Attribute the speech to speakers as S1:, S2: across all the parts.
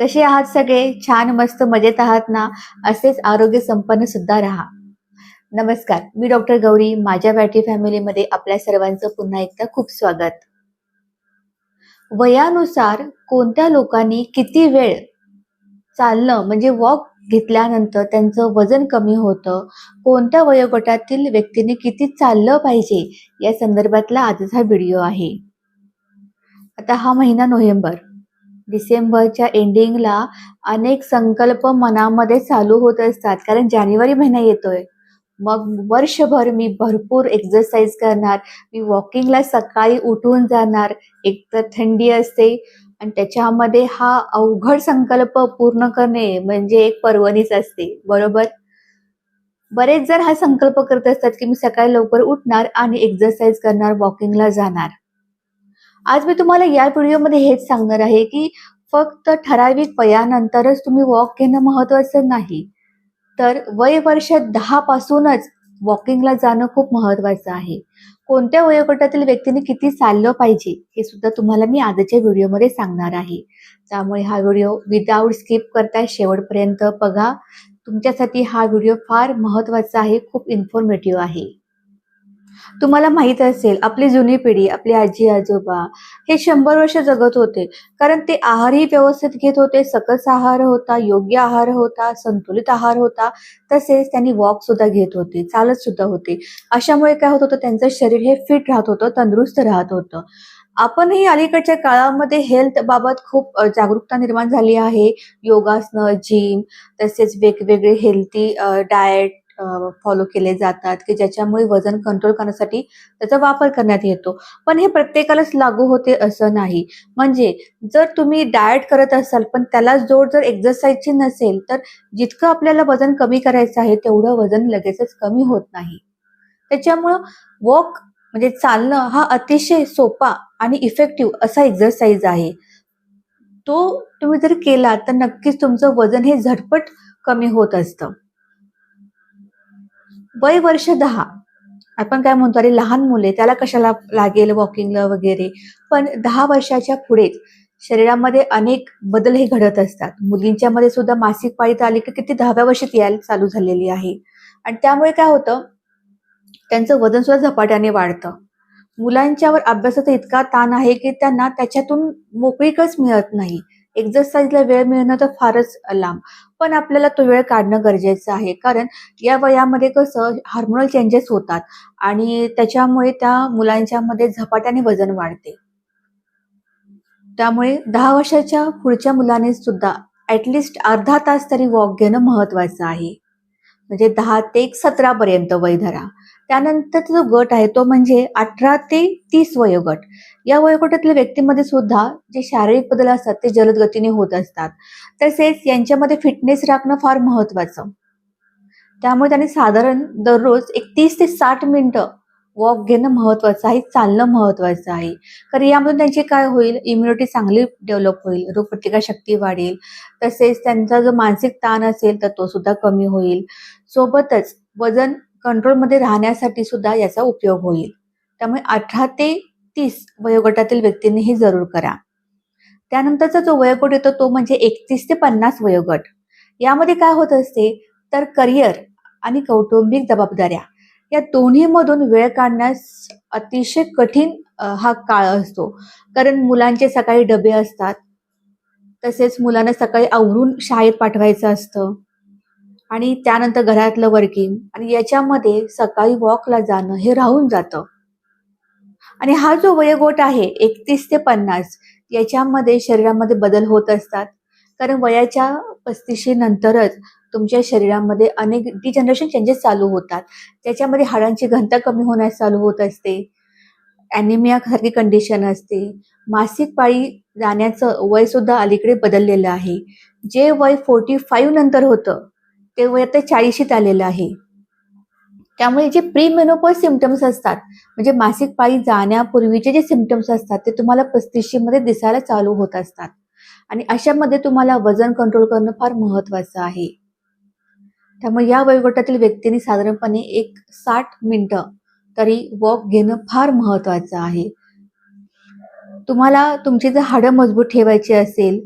S1: कसे आहात सगळे? छान मस्त मजेत आहात ना? असेच आरोग्य संपन्न सुद्धा राहा. नमस्कार मी डॉक्टर गौरी. माझ्या बॅटी फॅमिलीमध्ये आपल्या सर्वांचं पुन्हा एकदा खूप स्वागत. वयानुसार कोणत्या लोकांनी किती वेळ चालणं म्हणजे वॉक घेतल्यानंतर त्यांचं वजन कमी होतं? कोणत्या वयोगटातील व्यक्तीने किती चाललं पाहिजे? या संदर्भातला आजचा व्हिडिओ आहे. आता हा महिना नोव्हेंबर. डिसेंबरच्या एंडिंगला अनेक संकल्प मनामध्ये चालू होत असतात. कारण जानेवारी महिना येतोय. मग वर्षभर मी भरपूर एक्झरसाइज करणार. मी वॉकिंगला सकाळी उठून जाणार. एक तर थंडी असते. आणि त्याच्यामध्ये हा अवघड संकल्प पूर्ण करणे म्हणजे एक पर्वणीच असते. बरोबर? बरेच जण हा संकल्प करत असतात की मी सकाळी लवकर उठणार आणि एक्झरसाइज करणार वॉकिंगला जाणार. आज मी तुम्हाला या व्हिडिओमध्ये हेच सांगणार आहे की फक्त ठराविक वयानंतरच तुम्ही वॉक घेणं महत्वाचं नाही. तर वय वर्ष दहा पासूनच वॉकिंगला जाणं खूप महत्वाचं आहे. कोणत्या वयोगटातील व्यक्तीने किती चाललं पाहिजे हे सुद्धा तुम्हाला मी आजच्या व्हिडिओमध्ये सांगणार आहे. त्यामुळे हा व्हिडिओ विदाऊट स्किप करता शेवटपर्यंत बघा. तुमच्यासाठी हा व्हिडिओ फार महत्त्वाचा आहे खूप इन्फॉर्मेटिव्ह आहे. तुम्हाला माहीत असेल आपली जुनी पिढी आपली आजी आजोबा हे शंभर वर्ष जगत होते. कारण ते आहारही व्यवस्थित घेत होते सकस आहार होता योग्य आहार होता संतुलित आहार होता तसेच त्यांनी वॉक सुद्धा घेत होते चालत सुद्धा होते. अशामुळे काय होत होतं त्यांचं शरीर हे फिट राहत होतं तंदुरुस्त राहत होतं. आपणही अलीकडच्या काळामध्ये हेल्थ बाबत खूप जागरूकता निर्माण झाली आहे. योगासनं जिम तसेच वेगवेगळे हेल्थी डाएट फॉलो केले जातात की ज्याच्यामुळे वजन कंट्रोल करण्यासाठी त्याचा वापर करण्यात येतो. पण हे प्रत्येकालाच लागू होते असं नाही. म्हणजे जर तुम्ही डाएट करत असाल पण त्याला जोड जर एक्झरसाईजची नसेल तर जितकं आपल्याला वजन कमी करायचं आहे तेवढं वजन लगेचच कमी होत नाही. त्याच्यामुळं वॉक म्हणजे चालणं हा अतिशय सोपा आणि इफेक्टिव्ह असा एक्सरसाइज आहे. तो तुम्ही जर केला तर नक्कीच तुमचं वजन हे झटपट कमी होत असतं. वय वर्ष दहा. आपण काय म्हणतो अरे लहान मुले त्याला कशाला लागेल वॉकिंगला वगैरे? पण दहा वर्षाच्या पुढे शरीरामध्ये अनेक बदल हे घडत असतात. मुलींच्या मध्ये सुद्धा मासिक पाळी तर आली की किती दहाव्या वर्षात यायला चालू झालेली आहे. आणि त्यामुळे काय होतं त्यांचं वजन सुद्धा झपाट्याने वाढतं. मुलांच्यावर अभ्यासाचा इतका ताण आहे की त्यांना त्याच्यातून मोकळीकच मिळत नाही. एक्झरसाईजला वेळ मिळणं तर फारच लांब. पण आपल्याला तो वेळ काढणं गरजेचं आहे. कारण या वयामध्ये कसं हार्मोनल चेंजेस होतात आणि त्याच्यामुळे त्या मुलांच्या मध्ये झपाट्याने वजन वाढते. त्यामुळे दहा वर्षाच्या पुढच्या मुलाने सुद्धा ऍटलिस्ट अर्धा तास तरी वॉक घेणं महत्वाचं आहे. म्हणजे दहा ते एक सतरा पर्यंत वय धरा. त्यानंतर जो गट आहे तो म्हणजे अठरा ते तीस वयोगट. या वयोगटातल्या व्यक्तीमध्ये सुद्धा जे शारीरिक बदल असतात ते जलद गतीने होत असतात. तसेच यांच्यामध्ये फिटनेस राखणं फार महत्वाचं. त्यामुळे त्यांनी साधारण दररोज एक तीस ते साठ मिनिटं वॉक घेणं महत्वाचं आहे चालणं महत्वाचं आहे. कारण यामधून त्यांची काय होईल इम्युनिटी चांगली डेव्हलप होईल रोगप्रतिकारशक्ती वाढेल. तसेच त्यांचा जो मानसिक ताण असेल तर तो सुद्धा कमी होईल. सोबतच वजन कंट्रोलमध्ये राहण्यासाठी सुद्धा याचा उपयोग होईल. त्यामुळे अठरा ते तीस वयोगटातील व्यक्तींनी हे जरूर करा. त्यानंतरचा जो वयोगट येतो तो म्हणजे एकतीस ते पन्नास वयोगट. यामध्ये काय होत असते तर करिअर आणि कौटुंबिक जबाबदाऱ्या या दोन्हीमधून वेळ काढण्यास अतिशय कठीण हा काळ असतो. कारण मुलांचे सकाळी डबे असतात तसेच मुलांना सकाळी आवरून शाळेत पाठवायचं असतं. आणि त्यानंतर घरातलं वर्किंग आणि याच्यामध्ये सकाळी वॉकला जाणं हे राहून जातं. आणि हा जो वयोगट आहे एकतीस ते पन्नास याच्यामध्ये शरीरामध्ये बदल होत असतात. कारण वयाच्या पस्तीशी नंतरच तुमच्या शरीरामध्ये अनेक डिजनरेशन चेंजेस चालू होतात. त्याच्यामध्ये हाडांची घनता कमी होण्यास चालू होत असते. ॲनिमिया सारखी कंडिशन असते. मासिक पाळी जाण्याचं वयसुद्धा अलीकडे बदललेलं आहे. जे वय फोर्टी फाईव्ह नंतर होतं ते वय आता चाळीशीत आलेलं आहे. त्यामुळे जे प्री मेनोपॉज सिमटम्स असतात म्हणजे मासिक पाळी जाण्यापूर्वीचे जे सिमटम्स असतात ते तुम्हाला पस्तीसशे मध्ये दिसायला चालू होत असतात. आणि अशामध्ये तुम्हाला वजन कंट्रोल करणं फार महत्वाचं आहे. त्यामुळे या वयोगटातील व्यक्तींनी साधारणपणे एक साठ मिनिटं तरी वॉक घेणं फार महत्वाचं आहे. तुम्हाला तुमची जर हाडं मजबूत ठेवायची असेल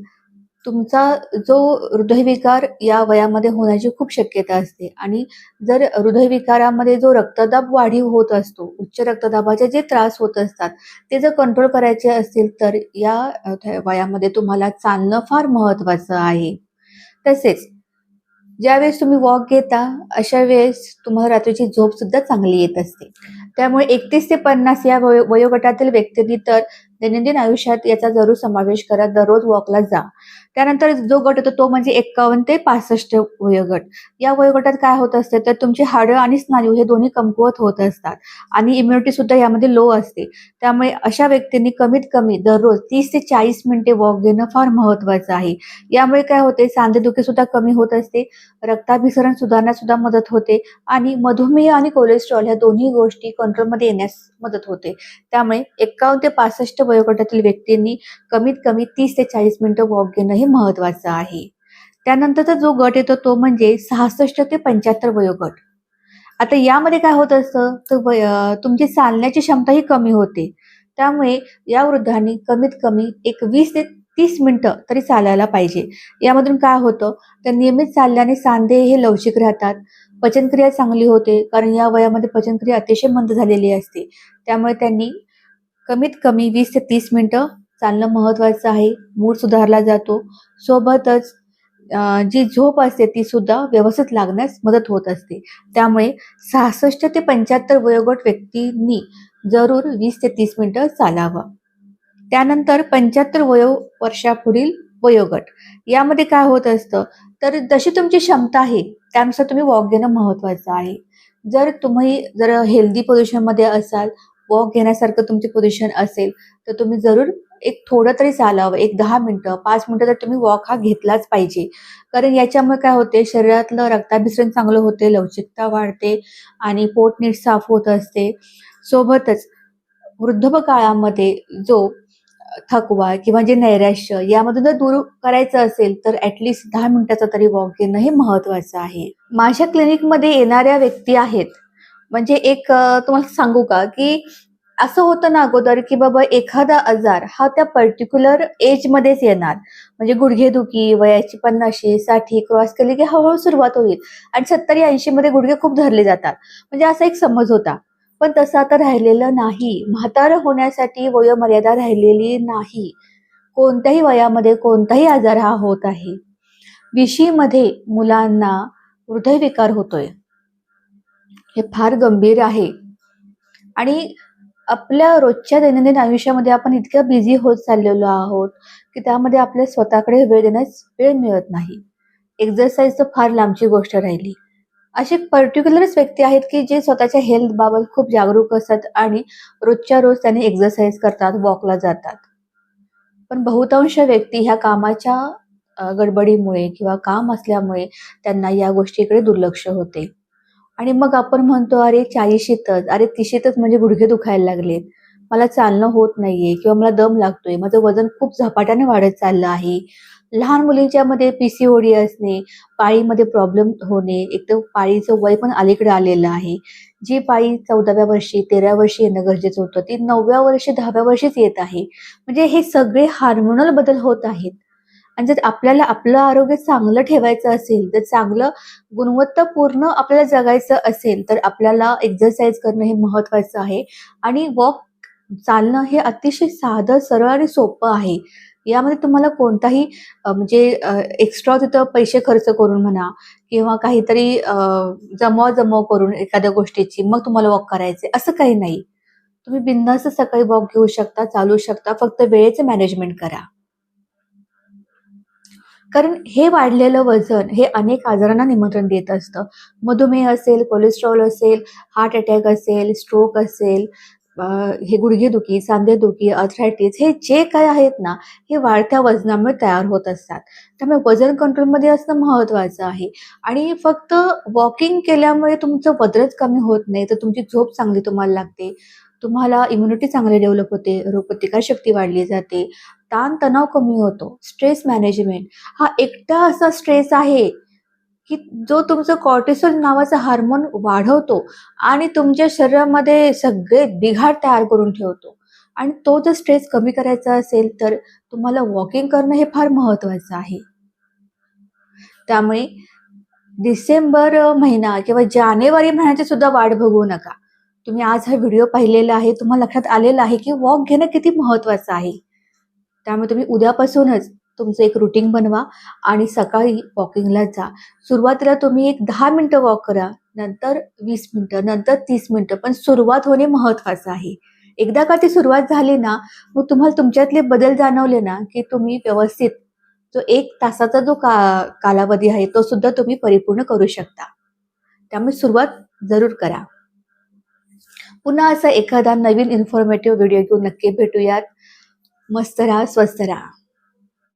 S1: तुमचा जो हृदयविकार या वयामध्ये होण्याची खूप शक्यता असते. आणि जर हृदयविकारामध्ये जो रक्तदाब वाढीव होत असतो उच्च रक्तदाबाचे जे त्रास होत असतात ते जर कंट्रोल करायचे असतील तर या वयामध्ये तुम्हाला चालणं फार महत्त्वाचं आहे. तसेच ज्यावेळेस तुम्ही वॉक घेता अशा वेळेस तुम्हाला रात्रीची झोप सुद्धा चांगली येत असते. त्यामुळे एकतीस ते पन्नास या वयो वयोगटातील व्यक्तींनी तर दैनंदिन आयुष्यात याचा जरूर समावेश करा. दररोज वॉकला जा. त्यानंतर जो गट होतो तो म्हणजे एक्कावन्न ते पासष्ट वयोगट. या वयोगटात काय होत असते तर तुमची हाडं आणि स्नायू हे दोन्ही कमकुवत होत असतात आणि इम्युनिटी सुद्धा यामध्ये लो असते. त्यामुळे अशा व्यक्तींनी कमीत कमी दररोज तीस ते चाळीस मिनिटे वॉक घेणं फार महत्वाचं आहे. यामुळे काय होते? सांधेदुखी सुद्धा कमी होत असते. रक्ताभिसरण सुधारण्यास सुद्धा मदत होते आणि मधुमेह आणि कोलेस्ट्रॉल ह्या दोन्ही गोष्टी कंट्रोलमध्ये येण्यास मदत होते. त्यामुळे एक्कावन्न ते पासष्ट वयोगटातील व्यक्तींनी कमीत कमी तीस ते चाळीस मिनिटं वॉक घेणं हे महत्वाचं आहे. त्यानंतरचा जो गट येतो तो म्हणजे सहासष्ट ते पंच्याहत्तर वयोगट. आता यामध्ये काय होत असतं? तर तुमची चालण्याची क्षमता ही कमी होते. त्यामुळे या वृद्धांनी कमीत कमी एक वीस ते तीस मिनिटं तरी चालायला पाहिजे. यामधून काय होतं? तर नियमित चालल्याने सांधे हे लवचिक राहतात. पचनक्रिया चांगली होते कारण या वयामध्ये पचनक्रिया अतिशय मंद झालेली असते. त्यामुळे त्यांनी कमीत कमी वीस ते तीस मिनटं चालणं महत्त्वाचं आहे. मूड सुधारला जातो. सोबतच जी झोप असते ती सुद्धा व्यवस्थित लागण्यास मदत होत असते. त्यामुळे सहासष्ट ते पंच्याहत्तर वयोगट व्यक्तींनी जरूर वीस ते तीस मिनिटं चालावं. त्यानंतर पंच्याहत्तर वयो वर्षापुढील वयोगट. यामध्ये काय होत असतं? तर जशी तुमची क्षमता आहे त्यानुसार तुम्ही वॉक घेणं महत्त्वाचं आहे. जर तुम्ही जर हेल्दी पोझिशनमध्ये असाल वॉक घेण्यासारखं तुमची पोझिशन असेल तर तुम्ही जरूर एक थोडं तरी चालावं एक दहा मिनटं पाच मिनटं तर तुम्ही वॉक हा घेतलाच पाहिजे. कारण याच्यामुळे काय होते शरीरातलं रक्ताभिसरण चांगलं होते लवचिकता वाढते आणि पोट नीट साफ होत असते. सोबतच वृद्धपकाळामध्ये जो थकवा किंवा जे नैराश्य यामधून जर दूर करायचं असेल तर ॲटलिस्ट दहा मिनिटाचा तरी वॉक घेणं हे महत्त्वाचं आहे. माझ्या क्लिनिकमध्ये येणाऱ्या व्यक्ती आहेत म्हणजे एक तुम्हाला सांगू का की असं होतं ना अगोदर की बाबा एखादा आजार हा त्या पर्टिक्युलर एज मध्येच येणार. म्हणजे गुडघेदुखी वयाची पन्नाशी साठी क्रॉस केली की हळूहळू सुरुवात होईल आणि सत्तरी ऐंशी मध्ये गुडघे खूप धरले जातात. म्हणजे असा एक समज होता. पण तसं आता राहिलेलं नाही. म्हातार होण्यासाठी वयोमर्यादा राहिलेली नाही. कोणत्याही वयामध्ये कोणताही आजार हा होत आहे. विशीमध्ये मुलांना हृदयविकार होतोय. हे फार गंभीर आहे. आणि आपल्या रोजच्या दैनंदिन आयुष्यामध्ये आपण इतक्या बिझी होत चाललेलो आहोत की त्यामध्ये आपल्या स्वतःकडे वेळ देण्यास वेळ मिळत नाही. एक्झरसाईज तर फार लांबची गोष्ट राहिली. असे पर्टिक्युलरच व्यक्ती आहेत की जे स्वतःच्या हेल्थ बाबत खूप जागरूक असतात आणि रोजच्या रोज त्यांनी एक्झरसाईज करतात वॉकला जातात. पण बहुतांश व्यक्ती ह्या कामाच्या गडबडीमुळे किंवा काम असल्यामुळे त्यांना या गोष्टीकडे दुर्लक्ष होते. आणि मग आपण म्हणतो अरे चाळीशीतच. अरे तिशीतच म्हणजे गुडघे दुखायला लागलेत. मला चालणं होत नाहीये किंवा मला दम लागतोय. माझं वजन खूप झपाट्याने वाढत चाललं आहे. लहान मुलींच्या मध्ये पीसीओडी असणे पाळीमध्ये प्रॉब्लेम होणे एक तर पाळीचं वय पण अलीकडे आलेलं आहे. जी पाळी चौदाव्या वर्षी तेराव्या वर्षी येणं गरजेचं होतं ती नवव्या वर्षी दहाव्या वर्षीच येत आहे. म्हणजे हे सगळे हार्मोनल बदल होत आहेत. आणि जर आपल्याला आपलं आरोग्य चांगलं ठेवायचं असेल तर चांगलं गुणवत्तापूर्ण आपल्याला जगायचं असेल तर आपल्याला एक्झरसाइज करणं हे महत्वाचं आहे. आणि वॉक चालणं हे अतिशय साधं सरळ आणि सोपं आहे. यामध्ये तुम्हाला कोणताही म्हणजे एक्स्ट्रा तिथं पैसे खर्च करून म्हणा किंवा काहीतरी अ, जमवा जमव करून एखाद्या गोष्टीची मग तुम्हाला वॉक करायचे असं काही नाही. तुम्ही बिंदास्त सकाळी वॉक घेऊ शकता चालू शकता. फक्त वेळेचे मॅनेजमेंट करा. कारण हे वाढलेलं वजन हे अनेक आजारांना निमंत्रण देत असतं. मधुमेह असेल कोलेस्ट्रॉल असेल हार्ट अटॅक असेल स्ट्रोक असेल हे गुडघेदुखी सांधेदुखी अर्थरायटिस हे जे काय आहेत ना हे वाढत्या वजनामुळे तयार होत असतात. त्यामुळे वजन कंट्रोलमध्ये असणं महत्त्वाचं आहे. आणि फक्त वॉकिंग केल्यामुळे तुमचं वजनच कमी होत नाही तर तुमची झोप चांगली तुम्हाला लागते. तुम्हाला इम्युनिटी चांगली डेव्हलप होते रोगप्रतिकारशक्ती वाढली जाते. ताणतणाव कमी होतो. स्ट्रेस मॅनेजमेंट हा एकटा असा स्ट्रेस आहे की जो तुमचं कॉर्टिसोल नावाचा हार्मोन वाढवतो आणि तुमच्या शरीरामध्ये सगळे बिघाड तयार करून ठेवतो. आणि तो जर स्ट्रेस कमी करायचा असेल तर तुम्हाला वॉकिंग करणं हे फार महत्त्वाचं आहे. त्यामुळे डिसेंबर महिना किंवा जानेवारी महिन्याची सुद्धा वाट बघू नका. तुम्ही आज हा व्हिडिओ पाहिलेला आहे तुम्हाला लक्षात आलेला आहे की वॉक घेणं किती महत्त्वाचं आहे. त्यामुळे तुम्ही उद्यापासूनच तुमचं एक रुटीन बनवा आणि सकाळी वॉकिंगला जा. सुरुवातीला तुम्ही एक दहा मिनटं वॉक करा नंतर वीस मिनटं नंतर तीस मिनटं पण सुरुवात होणे महत्त्वाचं आहे. एकदा का ती सुरुवात झाली ना मग तुम्हाला तुमच्यातले बदल जाणवले ना की तुम्ही व्यवस्थित जो एक तासाचा जो का कालावधी आहे तो सुद्धा तुम्ही परिपूर्ण करू शकता. त्यामुळे सुरुवात जरूर करा. पुन्हा असा एखादा नवीन इन्फॉर्मेटिव्ह व्हिडिओ घेऊन नक्की भेटूयात. मस्त राहा स्वस्त राहा.